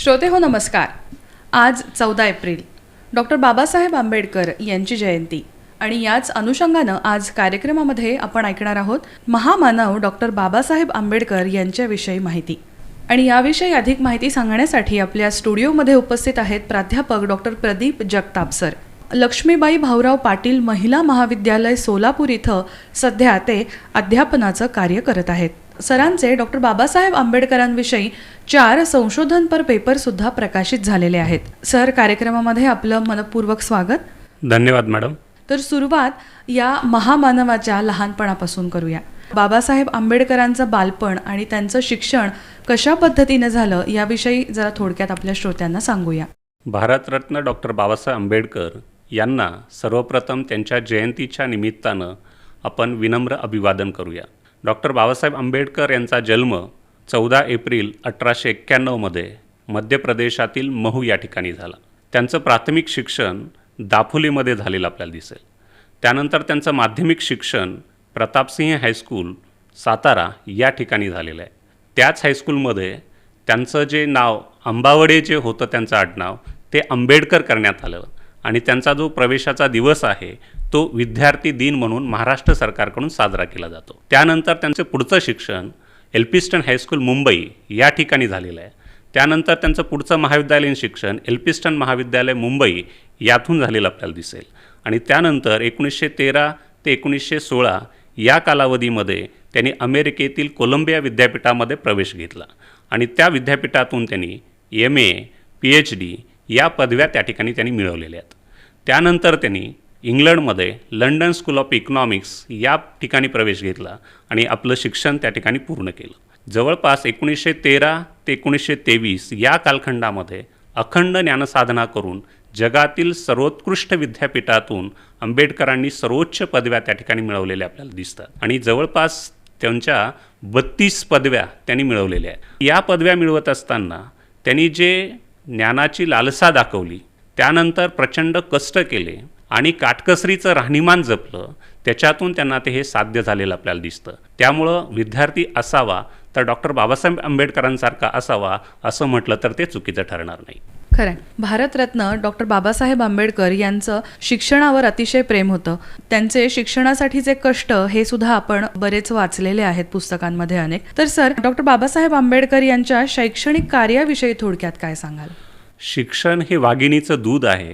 श्रोते हो नमस्कार. आज चौदा एप्रिल. डॉक्टर बाबासाहेब आंबेडकर यांची जयंती आणि याच अनुषंगानं आज कार्यक्रमामध्ये आपण ऐकणार आहोत महामानव डॉक्टर बाबासाहेब आंबेडकर यांच्याविषयी माहिती. आणि याविषयी अधिक माहिती सांगण्यासाठी आपल्या स्टुडिओमध्ये उपस्थित आहेत प्राध्यापक डॉक्टर प्रदीप जगताप सर. लक्ष्मीबाई भाऊराव पाटील महिला महाविद्यालय सोलापूर इथं सध्या ते अध्यापनाचं कार्य करत आहेत. सरांचे डॉक्टर बाबासाहेब आंबेडकरांविषयी चार संशोधनपर पेपर सुद्धा प्रकाशित झालेले आहेत. सर कार्यक्रमामध्ये आपलं मनपूर्वक स्वागत. धन्यवाद मॅडम. तर सुरुवात या महामानवाच्या लहानपणापासून करूया. बाबासाहेब आंबेडकरांचं बालपण आणि त्यांचं शिक्षण कशा पद्धतीनं झालं याविषयी जरा थोडक्यात आपल्या श्रोत्यांना सांगूया. भारतरत्न डॉक्टर बाबासाहेब आंबेडकर यांना सर्वप्रथम त्यांच्या जयंतीच्या निमित्तानं आपण विनम्र अभिवादन करूया. डॉक्टर बाबासाहेब आंबेडकर यांचा जन्म चौदा एप्रिल अठराशे एक्क्याण्णवमध्ये मध्य प्रदेशातील महू या ठिकाणी झाला. त्यांचं प्राथमिक शिक्षण दाफोलीमध्ये झालेलं आपल्याला दिसेल. त्यानंतर त्यांचं माध्यमिक शिक्षण प्रतापसिंह हायस्कूल सातारा या ठिकाणी झालेलं आहे. त्याच हायस्कूलमध्ये त्यांचं जे नाव अंबावडे जे होतं त्यांचं आडनाव ते आंबेडकर करण्यात आलं. आणि त्यांचा जो प्रवेशाचा दिवस आहे तो विद्यार्थी दिन म्हणून महाराष्ट्र सरकारकडून साजरा केला जातो. त्यानंतर त्यांचं पुढचं शिक्षण एल्पिस्टन हायस्कूल मुंबई या ठिकाणी झालेलं आहे. त्यानंतर त्यांचं पुढचं महाविद्यालयीन शिक्षण एल्पिस्टन महाविद्यालय मुंबई यातून झालेलं आपल्याला दिसेल. आणि त्यानंतर एकोणीसशे तेरा ते एकोणीसशे सोळा या कालावधीमध्ये त्यांनी अमेरिकेतील कोलंबिया विद्यापीठामध्ये प्रवेश घेतला. आणि त्या विद्यापीठातून त्यांनी M A P H D या पदव्या त्या ठिकाणी त्यांनी मिळवलेल्या आहेत. त्यानंतर त्यांनी इंग्लंडमध्ये लंडन स्कूल ऑफ इकॉनॉमिक्स या ठिकाणी प्रवेश घेतला आणि आपलं शिक्षण त्या ठिकाणी पूर्ण केलं. जवळपास एकोणीसशे तेरा ते एकोणीसशे तेवीस या कालखंडामध्ये अखंड ज्ञानसाधना करून जगातील सर्वोत्कृष्ट विद्यापीठातून आंबेडकरांनी सर्वोच्च पदव्या त्या ठिकाणी मिळवलेल्या आपल्याला दिसतात. आणि जवळपास त्यांच्या बत्तीस पदव्या त्यांनी मिळवलेल्या आहेत. या पदव्या मिळवत असताना त्यांनी जे ज्ञानाची लालसा दाखवली त्यानंतर प्रचंड कष्ट केले आणि काटकसरीचं राहणीमान जपलं त्याच्यातून त्यांना ते हे साध्य झालेलं आपल्याला दिसतं. त्यामुळं विद्यार्थी असावा तर डॉक्टर बाबासाहेब आंबेडकरांसारखा असावा असं म्हटलं तर ते चुकीचं ठरणार नाही. खरं भारतरत्न डॉक्टर बाबासाहेब आंबेडकर यांचं शिक्षणावर अतिशय प्रेम होतं. त्यांचे शिक्षणासाठीचे कष्ट हे सुद्धा आपण बरेच वाचलेले आहेत पुस्तकांमध्ये अनेक. तर सर डॉक्टर बाबासाहेब आंबेडकर यांच्या शैक्षणिक कार्याविषयी थोडक्यात काय सांगाल? शिक्षण हे वाघिणीचं दूध आहे.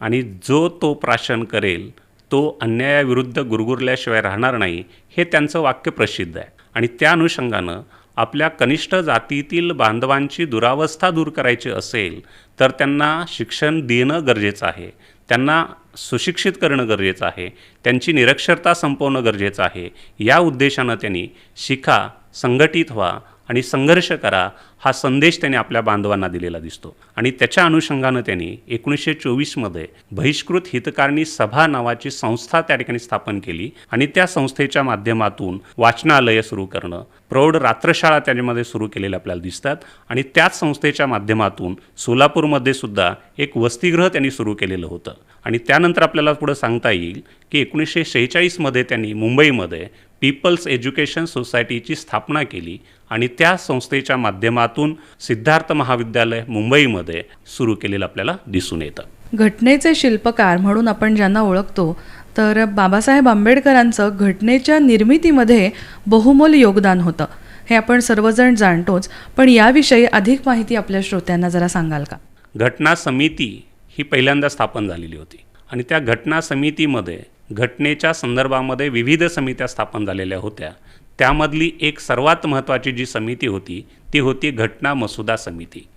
आणि जो तो प्राशन करेल तो अन्यायाविरुद्ध गुरगुरल्याशिवाय राहणार नाही हे त्यांचं वाक्य प्रसिद्ध आहे. आणि त्या अनुषंगानं आपल्या कनिष्ठ जातीतील बांधवांची दुरावस्था दूर करायची असेल तर त्यांना शिक्षण देणं गरजेचं आहे. त्यांना सुशिक्षित करणं गरजेचं आहे. त्यांची निरक्षरता संपवणं गरजेचं आहे. या उद्देशानं त्यांनी शिका संघटित व्हा आणि संघर्ष करा हा संदेश त्याने आपल्या बांधवांना दिलेला दिसतो. आणि त्याच्या अनुषंगानं त्यांनी एकोणीसशे चोवीसमध्ये बहिष्कृत हितकारणी सभा नावाची संस्था त्या ठिकाणी स्थापन केली आणि त्या संस्थेच्या माध्यमातून वाचनालय सुरू करणं प्रौढ रात्रशाळा त्याच्यामध्ये सुरू केलेल्या आपल्याला दिसतात. आणि त्याच संस्थेच्या माध्यमातून सोलापूरमध्ये सुद्धा एक वसतिगृह त्यांनी सुरू केलेलं होतं. आणि त्यानंतर आपल्याला पुढं सांगता येईल की एकोणीसशे शेहेचाळीसमध्ये त्यांनी मुंबईमध्ये पीपल्स एज्युकेशन सोसायटीची स्थापना केली. आणि त्या संस्थेच्या माध्यमातून सिद्धार्थ महाविद्यालय मुंबईमध्ये सुरू केलेलं आपल्याला दिसून येतं. घटनेचे शिल्पकार म्हणून आपण ज्यांना ओळखतो तर बाबासाहेब आंबेडकरांचं घटनेच्या निर्मितीमध्ये बहुमोल योगदान होतं. हे आपण सर्वजण जाणतोच पण याविषयी अधिक माहिती आपल्या श्रोत्यांना जरा सांगाल का? घटना समिती ही पहिल्यांदा स्थापन झालेली होती आणि त्या घटना समितीमध्ये घटनेच्या संदर्भामध्ये विविध समित्या स्थापन झालेल्या होत्या. त्यामधली एक सर्वात महत्त्वाची जी समिती होती ती होती घटना मसुदा समिती.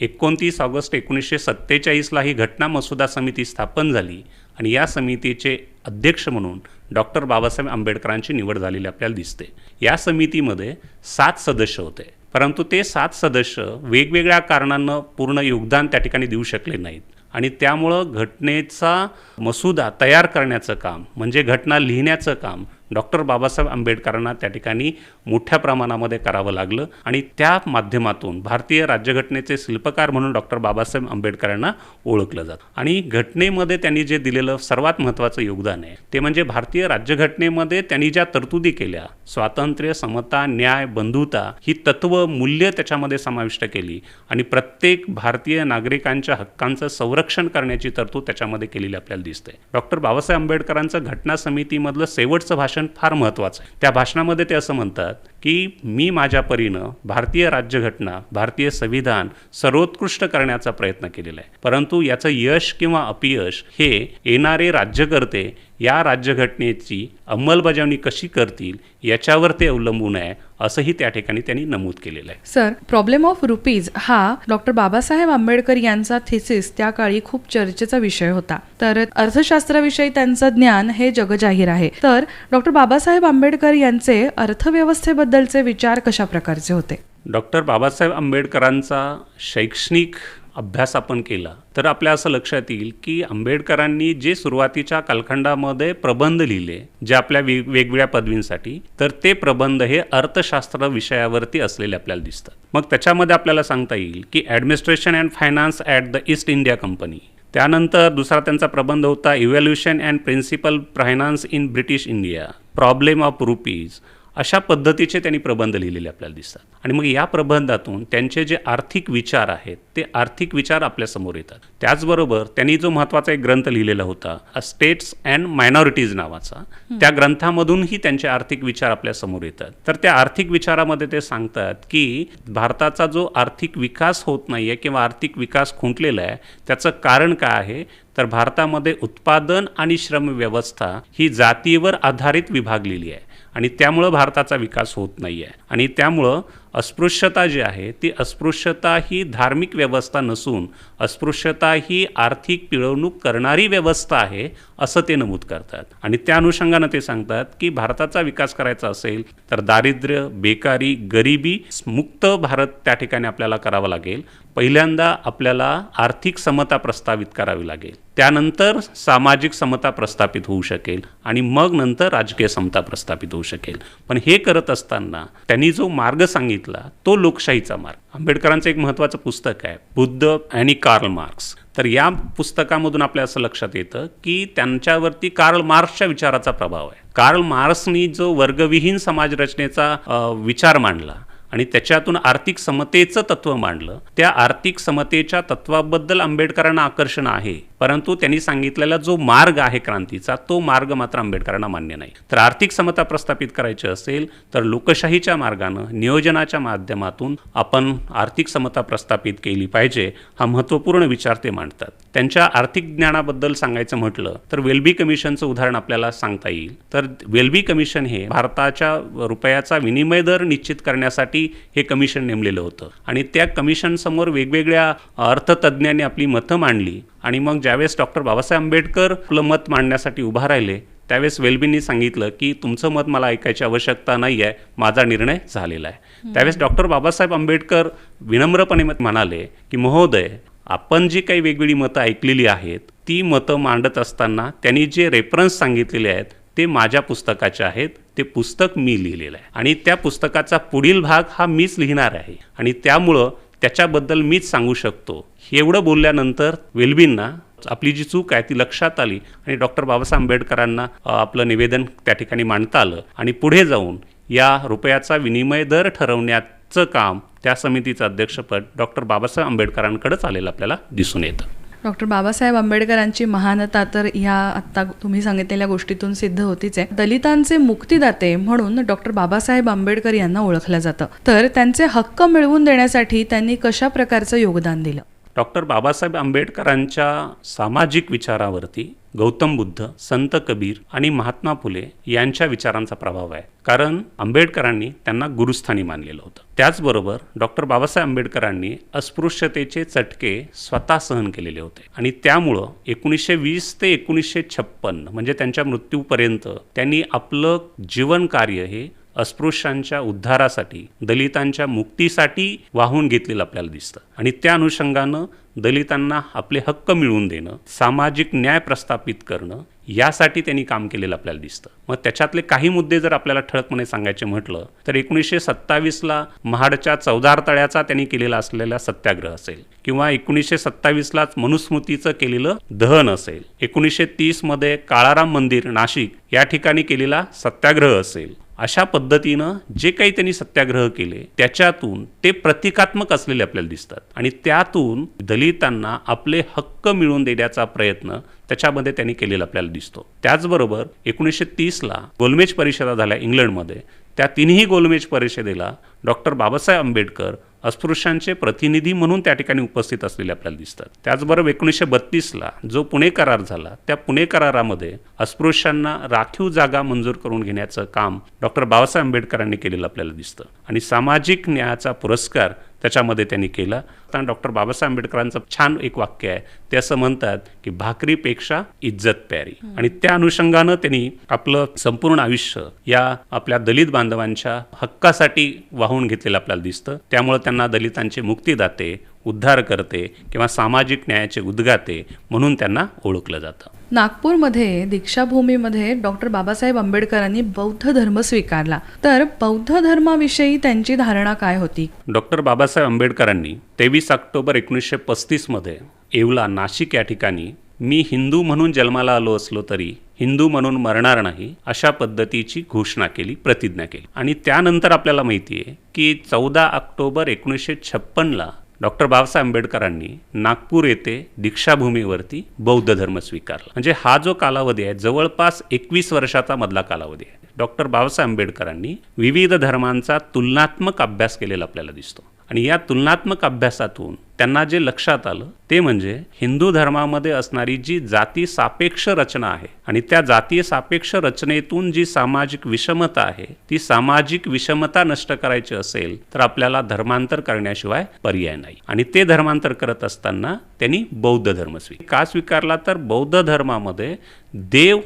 एकोणतीस ऑगस्ट एकोणीसशे सत्तेचाळीसला ही घटना मसुदा समिती स्थापन झाली आणि या समितीचे अध्यक्ष म्हणून डॉक्टर बाबासाहेब आंबेडकरांची निवड झालेली आपल्याला दिसते. या समितीमध्ये सात सदस्य होते. परंतु ते सात सदस्य वेगवेगळ्या कारणानं पूर्ण योगदान त्या ठिकाणी देऊ शकले नाहीत. आणि त्यामुळं घटनेचा मसुदा तयार करण्याचं काम म्हणजे घटना लिहिण्याचं काम डॉक्टर बाबासाहेब आंबेडकरांना त्या ठिकाणी मोठ्या प्रमाणामध्ये करावं लागलं. आणि त्या माध्यमातून भारतीय राज्यघटनेचे शिल्पकार म्हणून डॉक्टर बाबासाहेब आंबेडकरांना ओळखलं जातं. आणि घटनेमध्ये त्यांनी जे दिलेलं सर्वात महत्त्वाचं योगदान आहे ते म्हणजे भारतीय राज्यघटनेमध्ये त्यांनी ज्या तरतुदी केल्या स्वातंत्र्य समता न्याय बंधुता ही तत्व मूल्य त्याच्यामध्ये समाविष्ट केली आणि प्रत्येक भारतीय नागरिकांच्या हक्कांचं संरक्षण करण्याची तरतूद त्याच्यामध्ये केलेली आपल्याला दिसते. डॉक्टर बाबासाहेब आंबेडकरांचं घटना समितीमधलं शेवटचं भाषण फार महत्त्वाचं आहे. त्या भाषणामध्ये ते असं म्हणतात की मी माझ्या परीनं भारतीय राज्यघटना भारतीय संविधान सर्वोत्कृष्ट करण्याचा प्रयत्न केलेला आहे. परंतु याचं यश किंवा अपयश हे येणारे राज्यकर्ते या राज्यघटनेची अंमलबजावणी कशी करतील याच्यावर ते अवलंबून आहे असंही त्या ठिकाणी त्यांनी नमूद केलेलं आहे. सर प्रॉब्लेम ऑफ रुपीज हा डॉक्टर बाबासाहेब आंबेडकर यांचा थिसिस त्या काळी खूप चर्चेचा विषय होता. तर अर्थशास्त्राविषयी त्यांचं ज्ञान हे जगजाहीर आहे. तर डॉक्टर बाबासाहेब आंबेडकर यांचे अर्थव्यवस्थेबद्दलचे विचार कशा प्रकारचे होते? डॉक्टर बाबासाहेब आंबेडकरांचा शैक्षणिक अभ्यास आपण केला तर आपल्या असं लक्षात येईल की आंबेडकरांनी जे सुरुवातीच्या कालखंडामध्ये प्रबंध लिहिले जे आपल्या वेगवेगळ्या पदवींसाठी तर ते प्रबंध हे अर्थशास्त्र विषयावरती असलेले आपल्याला दिसतात. मग त्याच्यामध्ये आपल्याला सांगता येईल की administration and finance at the East India Company त्यानंतर दुसरा त्यांचा प्रबंध होता evolution and principal finance in British India problem of rupees अशा पद्धतीचे त्यांनी प्रबंध लिहिलेले आपल्याला दिसतात. आणि मग या प्रबंधातून त्यांचे जे आर्थिक विचार आहेत ते आर्थिक विचार आपल्यासमोर येतात. त्याचबरोबर त्यांनी जो महत्त्वाचा एक ग्रंथ लिहिलेला होता स्टेट्स अँड मायनॉरिटीज नावाचा त्या ग्रंथामधूनही त्यांचे आर्थिक विचार आपल्यासमोर येतात. तर त्या आर्थिक विचारामध्ये ते सांगतात की भारताचा जो आर्थिक विकास होत नाही आहे किंवा आर्थिक विकास खुंटलेला आहे त्याचं कारण काय आहे? तर भारतामध्ये उत्पादन आणि श्रम व्यवस्था ही जातीवर आधारित विभागलेली आहे. आणि त्यामुळं भारताचा विकास होत नाही आहे आणि त्यामुळं अस्पृश्यता जी आहे ती अस्पृश्यता ही धार्मिक व्यवस्था नसून अस्पृश्यता ही आर्थिक पिळवणूक करणारी व्यवस्था आहे असं ते नमूद करतात. आणि त्या अनुषंगानं ते सांगतात की भारताचा विकास करायचा असेल तर दारिद्र्य बेकारी गरिबी मुक्त भारत त्या ठिकाणी आपल्याला करावा लागेल. पहिल्यांदा आपल्याला आर्थिक समता प्रस्तावित करावी लागेल. त्यानंतर सामाजिक समता प्रस्थापित होऊ शकेल आणि मग नंतर राजकीय समता प्रस्थापित होऊ शकेल. पण हे करत असताना त्यांनी जो मार्ग सांगितला तो लोकशाहीचा मार्ग. आंबेडकरांचं एक महत्त्वाचं पुस्तक आहे बुद्ध आणि कार्ल मार्क्स. तर या पुस्तकामधून आपल्या असं लक्षात येतं की त्यांच्यावरती कार्ल मार्क्सच्या विचाराचा प्रभाव आहे. कार्ल मार्क्सनी जो वर्गविहीन समाजरचनेचा रचनेचा विचार मांडला आणि त्याच्यातून आर्थिक समतेचं तत्व मांडलं त्या आर्थिक समतेच्या तत्वाबद्दल आंबेडकरांना आकर्षण आहे. परंतु त्यांनी सांगितलेला जो मार्ग आहे क्रांतीचा तो मार्ग मात्र आंबेडकरांना मान्य नाही. तर आर्थिक समता प्रस्थापित करायची असेल तर लोकशाहीच्या मार्गानं नियोजनाच्या माध्यमातून आपण आर्थिक समता प्रस्थापित केली पाहिजे हा महत्त्वपूर्ण विचार ते मांडतात. त्यांच्या आर्थिक ज्ञानाबद्दल सांगायचं म्हटलं तर वेल्बी कमिशनचं उदाहरण आपल्याला सांगता येईल. तर वेल्बी कमिशन हे भारताच्या रुपयाचा विनिमय दर निश्चित करण्यासाठी हे कमिशन नेमलेलं होतं. आणि त्या कमिशनसमोर वेगवेगळ्या अर्थतज्ज्ञांनी आपली मतं मांडली. आणि मग ज्यावेळेस डॉक्टर बाबासाहेब आंबेडकर आपलं मत मांडण्यासाठी उभा राहिले त्यावेळेस वेल्बींनी सांगितलं की तुमचं मत मला ऐकायची आवश्यकता नाही आहे माझा निर्णय झालेला आहे. त्यावेळेस डॉक्टर बाबासाहेब आंबेडकर विनम्रपणे मत म्हणाले की महोदय आपण जी काही वेगवेगळी मतं ऐकलेली आहेत ती मतं मांडत असताना त्यांनी जे रेफरन्स सांगितलेले आहेत ते माझ्या पुस्तकाचे आहेत ते पुस्तक मी लिहिलेलं आहे. आणि त्या पुस्तकाचा पुढील भाग हा मीच लिहिणार आहे. आणि त्यामुळं त्याच्याबद्दल मीच सांगू शकतो. एवढं बोलल्यानंतर वेलबींना आपली जी चूक आहे ती लक्षात आली आणि डॉक्टर बाबासाहेब आंबेडकरांना आपलं निवेदन त्या ठिकाणी मांडता आलं. आणि पुढे जाऊन या रुपयाचा विनिमय दर ठरवण्याचं काम त्या समितीचं अध्यक्षपद डॉक्टर बाबासाहेब आंबेडकरांकडेच आलेलं आपल्याला दिसून येतं. डॉक्टर बाबासाहेब आंबेडकरांची महानता तर ह्या आत्ता तुम्ही सांगितलेल्या गोष्टीतून सिद्ध होतीच आहे. दलितांचे मुक्तीदाते म्हणून डॉक्टर बाबासाहेब आंबेडकर यांना ओळखलं जातं. तर त्यांचे हक्क मिळवून देण्यासाठी त्यांनी कशा प्रकारचं योगदान दिलं? डॉक्टर बाबासाहेब आंबेडकरांच्या सामाजिक विचारावरती गौतम बुद्ध संत कबीर आणि महात्मा फुले यांच्या विचारांचा प्रभाव आहे. कारण आंबेडकरांनी त्यांना गुरुस्थानी मानलेलं होतं. त्याचबरोबर डॉक्टर बाबासाहेब आंबेडकरांनी अस्पृश्यतेचे चटके स्वतः सहन केलेले होते. आणि त्यामुळं एकोणीसशे वीस ते एकोणीसशे छप्पन्न म्हणजे त्यांच्या मृत्यूपर्यंत त्यांनी आपलं जीवन कार्य हे अस्पृश्यांच्या उद्धारासाठी दलितांच्या मुक्तीसाठी वाहून घेतलेलं आपल्याला दिसतं. आणि त्या अनुषंगानं दलितांना आपले हक्क मिळवून देणं सामाजिक न्याय प्रस्थापित करणं यासाठी त्यांनी काम केलेलं आपल्याला दिसतं. मग त्याच्यातले काही मुद्दे जर आपल्याला ठळकपणे सांगायचे म्हटलं तर एकोणीसशे सत्तावीसला महाडच्या चौदार तळ्याचा त्यांनी केलेला असलेला सत्याग्रह असेल किंवा एकोणीसशे सत्तावीसलाच मनुस्मृतीचं केलेलं दहन असेल. एकोणीसशे तीसमध्ये काळाराम मंदिर नाशिक या ठिकाणी केलेला सत्याग्रह असेल. अशा पद्धतीनं जे काही त्यांनी सत्याग्रह केले त्याच्यातून ते प्रतिकात्मक असलेले आपल्याला दिसतात. आणि त्यातून दलितांना आपले हक्क मिळवून देण्याचा प्रयत्न त्याच्यामध्ये त्यांनी केलेला आपल्याला दिसतो. त्याचबरोबर एकोणीसशे तीसला गोलमेज परिषदा झाल्या इंग्लंडमध्ये. त्या तिन्ही गोलमेज परिषदेला डॉक्टर बाबासाहेब आंबेडकर अस्पृश्यांचे प्रतिनिधी म्हणून त्या ठिकाणी उपस्थित असलेले आपल्याला दिसतात. त्याचबरोबर एकोणीसशे बत्तीसला जो पुणे करार झाला त्या पुणे करारामध्ये अस्पृश्यांना राखीव जागा मंजूर करून घेण्याचं काम डॉक्टर बाबासाहेब आंबेडकरांनी केलेलं आपल्याला दिसतं. आणि सामाजिक न्यायाचा पुरस्कार त्याच्यामध्ये त्यांनी केला. आता डॉक्टर बाबासाहेब आंबेडकरांचं छान एक वाक्य आहे. ते असं म्हणतात की भाकरीपेक्षा इज्जत प्यारी. आणि त्या अनुषंगानं त्यांनी आपलं संपूर्ण आयुष्य या आपल्या दलित बांधवांच्या हक्कासाठी वाहून घेतलेलं आपल्याला दिसतं. त्यामुळं त्यांना दलितांचे मुक्तीदाते उद्धार करते किंवा सामाजिक न्यायाचे उद्गाते म्हणून त्यांना ओळखलं जातं. नागपूरमध्ये दीक्षाभूमीमध्ये डॉक्टर बाबासाहेब आंबेडकरांनी बौद्ध धर्म स्वीकारला. तर बौद्ध धर्माविषयी त्यांची धारणा काय होती? डॉक्टर बाबासाहेब आंबेडकरांनी तेवीस ऑक्टोबर एकोणीसशे पस्तीसमध्ये येवला नाशिक या ठिकाणी मी हिंदू म्हणून जन्माला आलो असलो तरी हिंदू म्हणून मरणार नाही अशा पद्धतीची घोषणा केली प्रतिज्ञा केली. आणि त्यानंतर आपल्याला माहिती आहे की चौदा ऑक्टोबर एकोणीसशे छप्पनला डॉक्टर बाबासाहेब आंबेडकरांनी नागपूर येथे दीक्षाभूमीवरती बौद्ध धर्म स्वीकारला. म्हणजे हा जो कालावधी आहे जवळपास एकवीस वर्षाचा मधला कालावधी आहे. डॉक्टर बाबासाहेब आंबेडकरांनी विविध धर्मांचा तुलनात्मक अभ्यास केलेला आपल्याला दिसतो. आणि या तुलनात्मक अभ्यासातून त्यांना जे लक्षात आलं ते म्हणजे हिंदू धर्मामध्ये असणारी जी जाती सापेक्ष रचना आहे आणि त्या जातीय सापेक्ष रचनेतून जी सामाजिक विषमता आहे ती सामाजिक विषमता नष्ट करायची असेल तर आपल्याला धर्मांतर करण्याशिवाय पर्याय नाही. आणि ते धर्मांतर करत असताना त्यांनी बौद्ध धर्म स्वीकार का स्वीकारला? तर बौद्ध धर्मामध्ये देव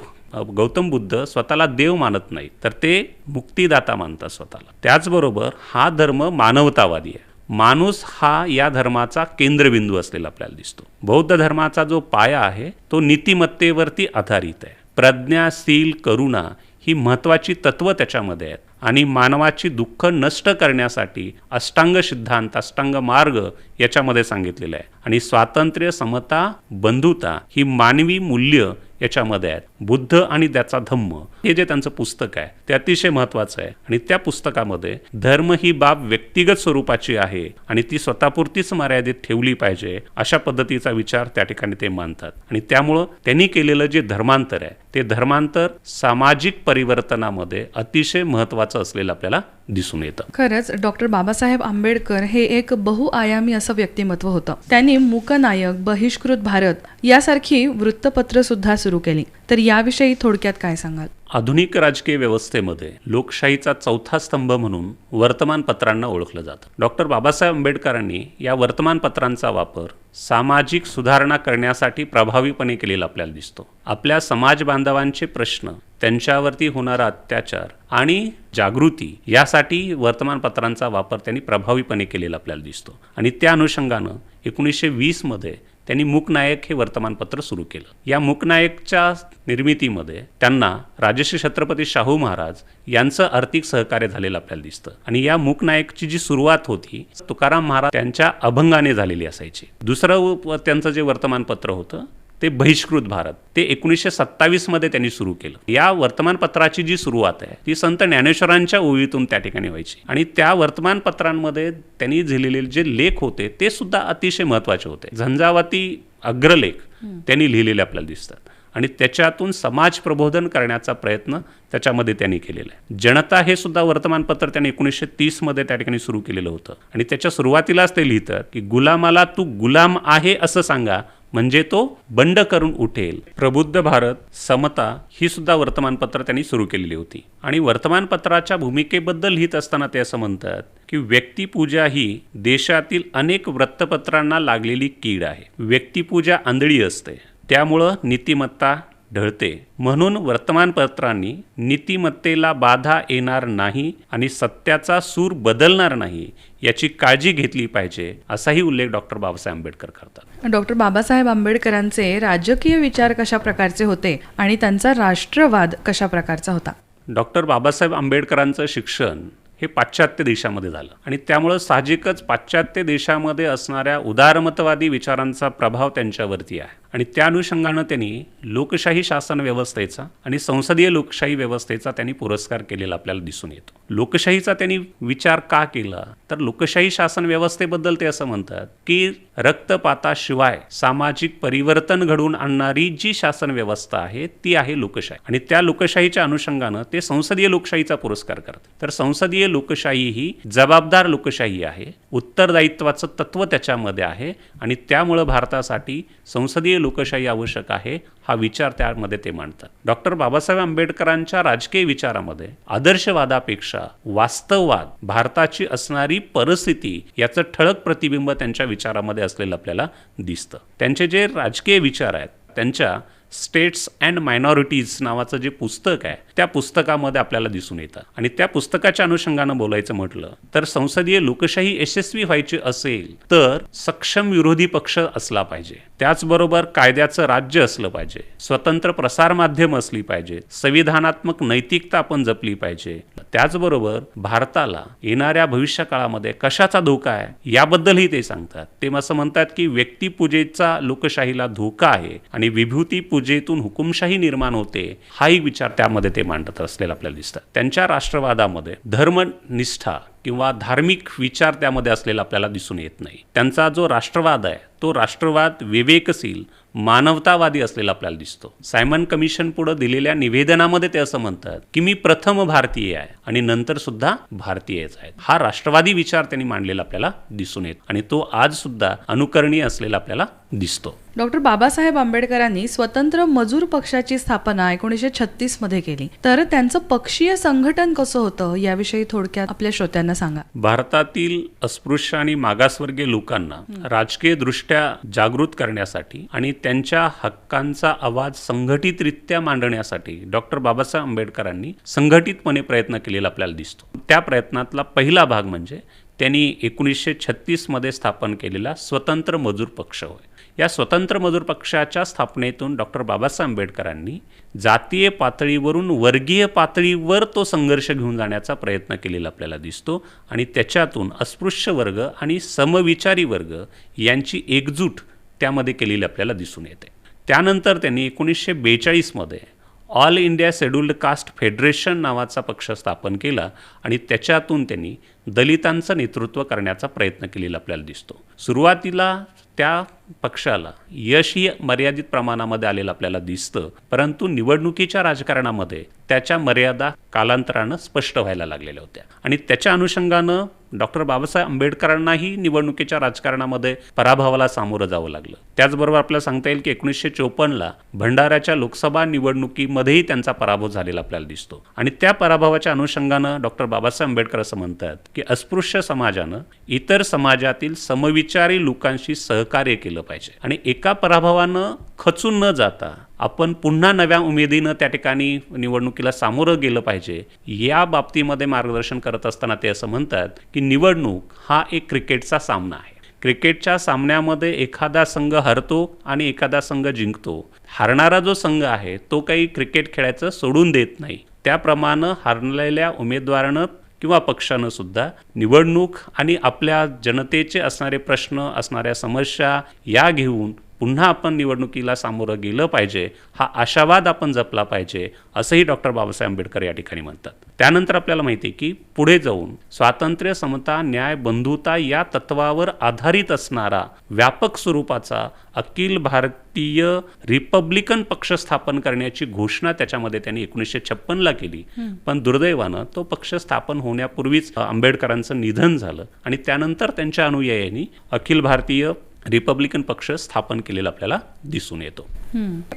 गौतम बुद्ध स्वतःला देव मानत नाही तर ते मुक्तिदाता मानतात स्वतःला. त्याचबरोबर हा धर्म मानवतावादी आहे. माणूस हा या धर्माचा केंद्रबिंदू असलेला आपल्याला दिसतो. बौद्ध धर्माचा जो पाया आहे तो नीतिमत्तेवरती आधारित आहे. प्रज्ञा शील करुणा ही महत्त्वाची तत्व त्याच्यामध्ये आहेत. आणि मानवाची दुःख नष्ट करण्यासाठी अष्टांग सिद्धांत अष्टांग मार्ग याच्यामध्ये सांगितलेलं आहे. आणि स्वातंत्र्य समता बंधुता ही मानवी मूल्य याच्यामध्ये आहेत. बुद्ध आणि त्याचा धम्म. हे जे त्यांचं पुस्तक आहे ते अतिशय महत्त्वाचं आहे. आणि त्या पुस्तकामध्ये धर्म ही बाब व्यक्तिगत स्वरूपाची आहे आणि ती स्वतःपुरतीच मर्यादित ठेवली पाहिजे अशा पद्धतीचा विचार त्या ठिकाणी ते मानतात आणि त्यामुळं त्यांनी केलेलं जे धर्मांतर आहे ते धर्मांतर सामाजिक परिवर्तनामध्ये अतिशय महत्त्वाचं असलेलं आपल्याला दिसून येतं. खरंच डॉक्टर बाबासाहेब आंबेडकर हे एक बहुआयामी असं व्यक्तिमत्व होतं. त्यांनी मूकनायक बहिष्कृत भारत यासारखी वृत्तपत्र सुद्धा सुरू केली. तर याविषयी थोडक्यात काय सांगाल? आधुनिक राजकीय व्यवस्थेमध्ये लोकशाहीचा चौथा स्तंभ म्हणून वर्तमानपत्रांना ओळखलं जातं. डॉक्टर बाबासाहेब आंबेडकरांनी या वर्तमानपत्रांचा वापर सामाजिक सुधारणा करण्यासाठी प्रभावीपणे केलेला आपल्याला दिसतो. आपल्या समाज बांधवांचे प्रश्न त्यांच्यावरती होणारा अत्याचार आणि जागृती यासाठी वर्तमानपत्रांचा वापर त्यांनी प्रभावीपणे केलेला आपल्याला दिसतो. आणि त्या अनुषंगानं एकोणीसशे वीसमध्ये त्यांनी मूकनायक हे वर्तमानपत्र सुरू केलं. या मूकनायकच्या निर्मितीमध्ये त्यांना राजश्री छत्रपती शाहू महाराज यांचं आर्थिक सहकार्य झालेलं आपल्याला दिसतं. आणि या मूकनायकची जी सुरुवात होती तुकाराम महाराज त्यांच्या अभंगाने झालेली असायची. दुसरं त्यांचं जे वर्तमानपत्र होतं ते बहिष्कृत भारत. ते एकोणीसशे सत्तावीसमध्ये त्यांनी सुरू केलं. या वर्तमानपत्राची जी सुरुवात आहे ती संत ज्ञानेश्वरांच्या ओळीतून त्या ठिकाणी व्हायची. आणि त्या वर्तमानपत्रांमध्ये त्यांनी लिहिलेले जे लेख होते ते सुद्धा अतिशय महत्त्वाचे होते. झंझावाती अग्रलेख त्यांनी लिहिलेले आपल्याला दिसतात. आणि त्याच्यातून समाज प्रबोधन करण्याचा प्रयत्न त्याच्यामध्ये त्यांनी केलेला आहे. जनता हे सुद्धा वर्तमानपत्र त्यांनी एकोणीसशे तीसमध्ये त्या ठिकाणी सुरू केलेलं होतं. आणि त्याच्या सुरुवातीलाच ते लिहितात की गुलामाला तू गुलाम आहे असं सांगा म्हणजे तो बंड करून उठेल. प्रबुद्ध भारत समता ही सुद्धा वर्तमानपत्र त्यांनी सुरू केलेली होती. आणि वर्तमानपत्राच्या भूमिकेबद्दल लिहित असताना ते असं म्हणतात की व्यक्तिपूजा ही देशातील अनेक वृत्तपत्रांना लागलेली कीड आहे. व्यक्तिपूजा आंधळी असते. त्यामुळं नीतिमत्ता ढळते. म्हणून वर्तमानपत्रांनी नीतिमत्तेला बाधा येणार नाही आणि सत्याचा सूर बदलणार नाही याची काळजी घेतली पाहिजे असाही उल्लेख डॉक्टर बाबासाहेब आंबेडकर करतात. डॉक्टर बाबासाहेब आंबेडकरांचे राजकीय विचार कशा प्रकारचे होते आणि त्यांचा राष्ट्रवाद कशा प्रकारचा होता? डॉक्टर बाबासाहेब आंबेडकरांचं शिक्षण हे पाश्चात्य देशामध्ये झालं आणि त्यामुळं साहजिकच पाश्चात्य देशामध्ये असणाऱ्या उदारमतवादी विचारांचा प्रभाव त्यांच्यावरती आहे. आणि त्या अनुषंगानं त्यांनी लोकशाही शासन व्यवस्थेचा आणि संसदीय लोकशाही व्यवस्थेचा त्यांनी पुरस्कार केलेला आपल्याला दिसून येतो. लोकशाहीचा त्यांनी विचार का केला? तर लोकशाही शासन व्यवस्थेबद्दल ते असं म्हणतात की रक्तपाताशिवाय सामाजिक परिवर्तन घडवून आणणारी जी शासन व्यवस्था आहे ती आहे लोकशाही. आणि त्या लोकशाहीच्या अनुषंगानं ते संसदीय लोकशाहीचा पुरस्कार करतात. तर संसदीय लोकशाही ही जबाबदार लोकशाही आहे उत्तरदायित्वाचं तत्व त्याच्यामध्ये आहे आणि त्यामुळं भारतासाठी संसदीय लोकशाही आवश्यक आहे हा विचार त्यामध्ये ते मांडतात. डॉक्टर बाबासाहेब आंबेडकरांच्या राजकीय विचारामध्ये आदर्शवादापेक्षा वास्तववाद भारताची असणारी परिस्थिती याचं ठळक प्रतिबिंब त्यांच्या विचारामध्ये असलेलं आपल्याला दिसतं. त्यांचे जे राजकीय विचार आहेत त्यांच्या स्टेट्स अँड मायनॉरिटीज नावाचं जे पुस्तक आहे त्या पुस्तकामध्ये आपल्याला दिसून येतं. आणि त्या पुस्तकाच्या अनुषंगानं बोलायचं म्हटलं तर संसदीय लोकशाही यशस्वी व्हायची असेल तर सक्षम विरोधी पक्ष असला पाहिजे. त्याचबरोबर कायद्याचं राज्य असलं पाहिजे. स्वतंत्र प्रसारमाध्यम असली पाहिजे. संविधानात्मक नैतिकता आपण जपली पाहिजे. त्याचबरोबर भारताला येणाऱ्या भविष्य काळामध्ये कशाचा धोका आहे याबद्दलही ते सांगतात. ते असं म्हणतात की व्यक्तिपूजेचा लोकशाहीला धोका आहे आणि विभूती पूजेतून हुकुमशाही निर्माण होते हाही विचार त्यामध्ये ते मांडत असलेलं आपल्याला दिसतात त्यांच्या राष्ट्रवादामध्ये धर्मनिष्ठा किंवा धार्मिक विचार त्यामध्ये असलेला आपल्याला दिसून येत नाही. त्यांचा जो राष्ट्रवाद आहे तो राष्ट्रवाद विवेकशील मानवतावादी असलेला आपल्याला दिसतो. सायमन कमिशन पुढे दिलेल्या निवेदनामध्ये ते असं म्हणतात की मी प्रथम भारतीय आहे आणि नंतर सुद्धा भारतीयच आहेत हा राष्ट्रवादी विचार त्यांनी मांडलेला आपल्याला दिसून येत आणि तो आज सुद्धा अनुकरणीय असलेला आपल्याला दिसतो. डॉक्टर बाबासाहेब आंबेडकरांनी स्वतंत्र मजूर पक्षाची स्थापना एकोणीसशे छत्तीसमध्ये केली. तर त्यांचं पक्षीय संघटन कसं होतं याविषयी थोडक्यात आपल्या श्रोत्यांना सांगा. भारतातील अस्पृश्य आणि मागासवर्गीय लोकांना राजकीय दृष्ट्या जागृत करण्यासाठी आणि त्यांच्या हक्कांचा आवाज संघटितरित्या मांडण्यासाठी डॉक्टर बाबासाहेब आंबेडकरांनी संघटितपणे प्रयत्न केलेला आपल्याला दिसतो. त्या प्रयत्नातला पहिला भाग म्हणजे त्यांनी एकोणीसशे छत्तीसमध्ये स्थापन केलेला स्वतंत्र मजूर पक्ष होय. या स्वतंत्र मजूर पक्षाच्या स्थापनेतून डॉक्टर बाबासाहेब आंबेडकरांनी जातीय पातळीवरून वर्गीय पातळीवर तो संघर्ष घेऊन जाण्याचा प्रयत्न केलेला आपल्याला दिसतो आणि त्याच्यातून अस्पृश्य वर्ग आणि समविचारी वर्ग यांची एकजूट त्यामध्ये केलेली आपल्याला दिसून येते. त्यानंतर त्यांनी एकोणीसशे बेचाळीसमध्ये all India scheduled caste federation नावाचा पक्ष स्थापन केला आणि त्याच्यातून त्यांनी दलितांचं नेतृत्व करण्याचा प्रयत्न केलेला आपल्याला दिसतो. सुरुवातीला त्या पक्षाला यशही मर्यादित प्रमाणामध्ये आलेलं आपल्याला दिसतं परंतु निवडणुकीच्या राजकारणामध्ये त्याच्या मर्यादा कालांतरानं स्पष्ट व्हायला लागलेल्या होत्या. आणि त्याच्या अनुषंगानं डॉक्टर बाबासाहेब आंबेडकरांनाही निवडणुकीच्या राजकारणामध्ये पराभवाला सामोरं जावं लागलं. त्याचबरोबर आपल्याला सांगता येईल की एकोणीसशे चोपन्नला भंडाऱ्याच्या लोकसभा निवडणुकीमध्येही त्यांचा पराभव झालेला आपल्याला दिसतो. आणि त्या पराभवाच्या अनुषंगानं डॉक्टर बाबासाहेब आंबेडकर असं म्हणतात की अस्पृश्य समाजानं इतर समाजातील समविचारी लोकांशी सहकार्य केलं पाहिजे. आणि एका पराभवानं खचून न जाता आपण पुन्हा नव्या उमेदीनं त्या ठिकाणी निवडणुकीला सामोरं गेलं पाहिजे. या बाबतीमध्ये मार्गदर्शन करत असताना ते असं म्हणतात की निवडणूक हा एक क्रिकेटचा सामना आहे. क्रिकेटच्या सामन्यामध्ये एखादा संघ हरतो आणि एखादा संघ जिंकतो. हारणारा जो संघ आहे तो काही क्रिकेट खेळायचं सोडून देत नाही. त्याप्रमाणे हरलेल्या उमेदवारानं किंवा पक्षानं सुद्धा निवडणूक आणि आपल्या जनतेचे असणारे प्रश्न असणाऱ्या समस्या या घेऊन पुन्हा आपण निवडणुकीला सामोरं गेलं पाहिजे हा आशावाद आपण जपला पाहिजे असंही डॉक्टर बाबासाहेब आंबेडकर या ठिकाणी म्हणतात. त्यानंतर आपल्याला माहिती आहे की पुढे जाऊन स्वातंत्र्य समता न्याय बंधुता या तत्वावर आधारित असणारा व्यापक स्वरूपाचा अखिल भारतीय रिपब्लिकन पक्ष स्थापन करण्याची घोषणा त्याच्यामध्ये त्यांनी एकोणीसशे छप्पनला केली. पण दुर्दैवानं तो पक्ष स्थापन होण्यापूर्वीच आंबेडकरांचं निधन झालं आणि त्यानंतर त्यांच्या अनुयायांनी अखिल भारतीय रिपब्लिकन पक्ष स्थापन केलेला आपल्याला दिसून येतो.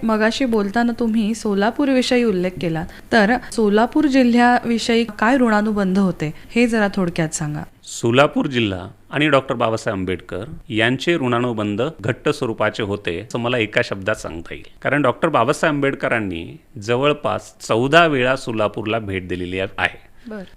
मगाशी बोलताना तुम्ही सोलापूर विषयी उल्लेख केला. तर सोलापूर जिल्ह्याविषयी काय ऋणानुबंध होते हे जरा थोडक्यात सांगा. सोलापूर जिल्हा आणि डॉक्टर बाबासाहेब आंबेडकर यांचे ऋणानुबंध घट्ट स्वरूपाचे होते असं मला एका शब्दात सांगता येईल. कारण डॉक्टर बाबासाहेब आंबेडकरांनी जवळपास चौदा वेळा सोलापूरला भेट दिलेली आहे.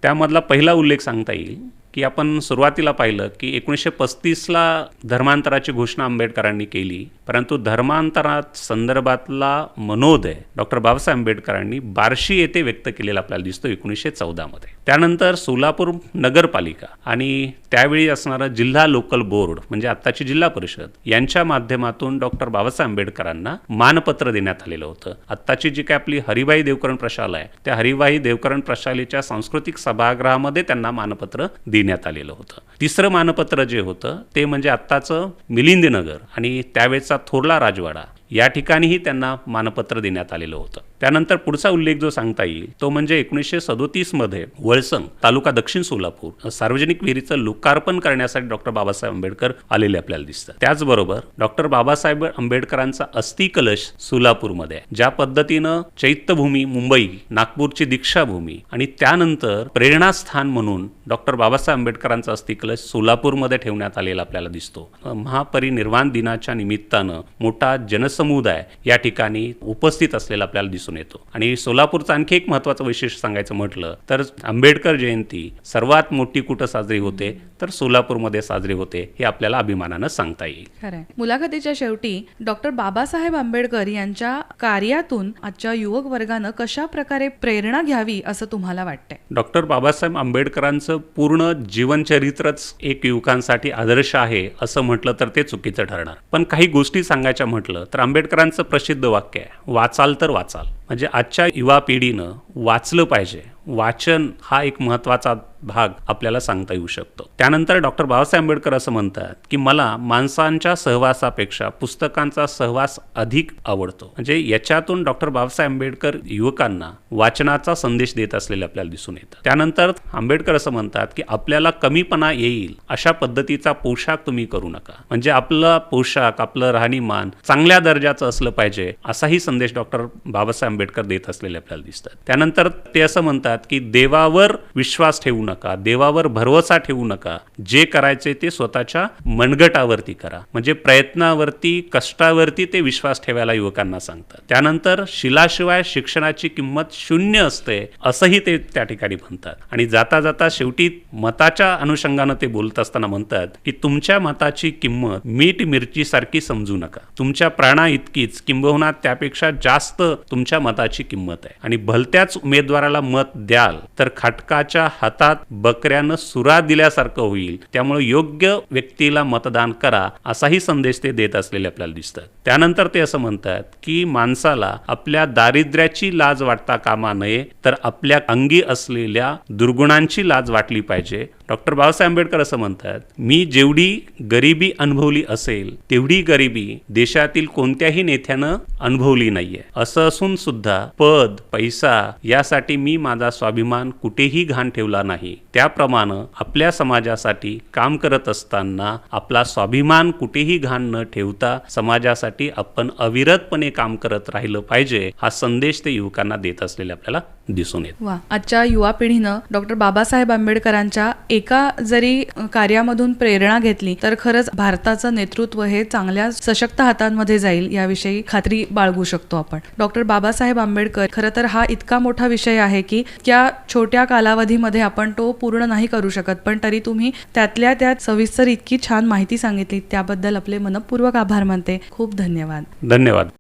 त्यामधला पहिला उल्लेख सांगता येईल की आपण सुरुवातीला पाहिलं की एकोणीसशे पस्तीसला धर्मांतराची घोषणा आंबेडकरांनी केली परंतु धर्मांतरात संदर्भातला मनोदय डॉक्टर बाबासाहेब आंबेडकरांनी बार्शी येथे व्यक्त केलेला आपल्याला दिसतो एकोणीसशे चौदामध्ये. त्यानंतर सोलापूर नगरपालिका आणि त्यावेळी असणारं जिल्हा लोकल बोर्ड म्हणजे आत्ताची जिल्हा परिषद यांच्या माध्यमातून डॉक्टर बाबासाहेब आंबेडकरांना मानपत्र देण्यात आलेलं होतं. आत्ताची जी काय आपली हरिभाई देवकरण प्रशाला आहे त्या हरिभाई देवकरण प्रशालेच्या सांस्कृतिक सभागृहामध्ये त्यांना मानपत्र देण्यात आलेलं होतं. तिसरं मानपत्र जे होतं ते म्हणजे आत्ताचं मिलिंदनगर आणि त्यावेळचा थोरला राजवाडा. या ठिकाणीही त्यांना मानपत्र देण्यात आलेलं होतं. त्यानंतर पुढचा उल्लेख जो सांगता येईल तो म्हणजे एकोणीसशे सदोतीसमध्ये वळसंग तालुका दक्षिण सोलापूर सार्वजनिक विहिरीचं लोकार्पण करण्यासाठी डॉक्टर बाबासाहेब आंबेडकर आलेले आपल्याला दिसतात. त्याचबरोबर डॉक्टर बाबासाहेब आंबेडकरांचा अस्थि कलश सोलापूरमध्ये आहे. ज्या पद्धतीनं चैत्यभूमी मुंबई नागपूरची दीक्षाभूमी आणि त्यानंतर प्रेरणास्थान म्हणून डॉक्टर बाबासाहेब आंबेडकरांचा अस्थिकलश सोलापूरमध्ये ठेवण्यात आलेला आपल्याला दिसतो. महापरिनिर्वाण दिनाच्या निमित्तानं मोठा जनसमुदाय या ठिकाणी उपस्थित असलेला आपल्याला दिसून येतो. आणि सोलापूरचं आणखी एक महत्वाचं वैशिष्ट्य सांगायचं म्हटलं तर आंबेडकर जयंती सर्वात मोठी कुठं साजरी होते तर सोलापूरमध्ये साजरी होते हे आपल्याला अभिमानानं सांगता येईल. मुलाखतीच्या शेवटी डॉक्टर बाबासाहेब आंबेडकर यांच्या कार्यातून आजच्या युवक वर्गानं कशा प्रकारे प्रेरणा घ्यावी असं तुम्हाला वाटतंय? डॉक्टर बाबासाहेब आंबेडकरांचं पूर्ण जीवनचरित्रच एक युवकांसाठी आदर्श आहे असं म्हटलं तर ते चुकीचं ठरणार. पण काही गोष्टी सांगायच्या म्हटलं तर आंबेडकरांचं प्रसिद्ध वाक्य आहे वाचाल तर वाचाल. म्हणजे आजच्या युवा पिढीनं वाचलं पाहिजे. वाचन हा एक महत्त्वाचा भाग आपल्याला सांगता येऊ शकतो. त्यानंतर डॉक्टर बाबासाहेब आंबेडकर असं म्हणतात की मला माणसांच्या सहवासापेक्षा पुस्तकांचा सहवास अधिक आवडतो. म्हणजे याच्यातून डॉक्टर बाबासाहेब आंबेडकर युवकांना वाचनाचा संदेश देत असलेले आपल्याला दिसून येतं. त्यानंतर आंबेडकर असं म्हणतात की आपल्याला कमीपणा येईल अशा पद्धतीचा पोशाख तुम्ही करू नका. म्हणजे आपला पोशाख आपलं राहणीमान चांगल्या दर्जाचं असलं पाहिजे असाही संदेश डॉक्टर बाबासाहेब आंबेडकर देत असलेले आपल्याला दिसतात. त्यानंतर ते असं म्हणतात की देवावर विश्वास ठेवू नका देवावर भरवसा ठेवू नका. जे करायचे ते स्वतःच्या मनगटावरती करा. म्हणजे प्रयत्नावरती कष्टावरती ते विश्वास ठेवायला युवकांना सांगतात. त्यानंतर शिलाशिवाय शिक्षणाची किंमत शून्य असते असंही ते त्या ठिकाणी म्हणतात. आणि जाता जाता शेवटी मताच्या अनुषंगानं ते बोलत असताना म्हणतात की तुमच्या मताची किंमत मीठ मिरची सारखी समजू नका. तुमच्या प्राणा इतकीच किंबहुना त्यापेक्षा जास्त तुमच्या मताची किंमत आहे. आणि भलत्याच उमेदवाराला मत द्याल तर खटकाच्या हातात बकऱ्यानं सुरा दिल्यासारखं होईल. त्यामुळे योग्य व्यक्तीला मतदान करा असाही संदेश ते देत असलेले आपल्याला दिसतात. त्यानंतर ते असं म्हणतात की माणसाला आपल्या दारिद्र्याची लाज वाटता कामा नये तर आपल्या अंगी असलेल्या दुर्गुणांची लाज वाटली पाहिजे. डॉक्टर बाबासाहेब आंबेडकर असं म्हणतात मी जेवढी गरिबी अनुभवली असेल तेवढी गरिबी देशातील कोणत्याही नेत्यानं अनुभवली नाहीये. असं असून सुद्धा पद पैसा यासाठी मी माझा स्वाभिमान कुठेही घाण ठेवला नाही. त्याप्रमाणे आपल्या समाजासाठी काम करत असताना आपला स्वाभिमान कुठेही घाण न ठेवता समाजासाठी आपण अविरतपणे काम करत राहिलं पाहिजे हा संदेश ते युवकांना देत असलेले आपल्याला दिसून येत. आजच्या युवा पिढीनं डॉक्टर बाबासाहेब आंबेडकरांच्या एका जरी कार्यामधून प्रेरणा घेतली तर खरंच भारताचं नेतृत्व हे चांगल्या सशक्त हातांमध्ये जाईल याविषयी खात्री बाळगू शकतो आपण. डॉक्टर बाबासाहेब आंबेडकर खरं तर हा इतका मोठा विषय आहे की त्या छोट्या कालावधीमध्ये आपण तो पूर्ण नाही करू शकत पण तरी तुम्ही त्यातल्या त्यात सविस्तर इतकी छान माहिती सांगितली त्याबद्दल आपले मनपूर्वक आभार मानते. खूप धन्यवाद. धन्यवाद.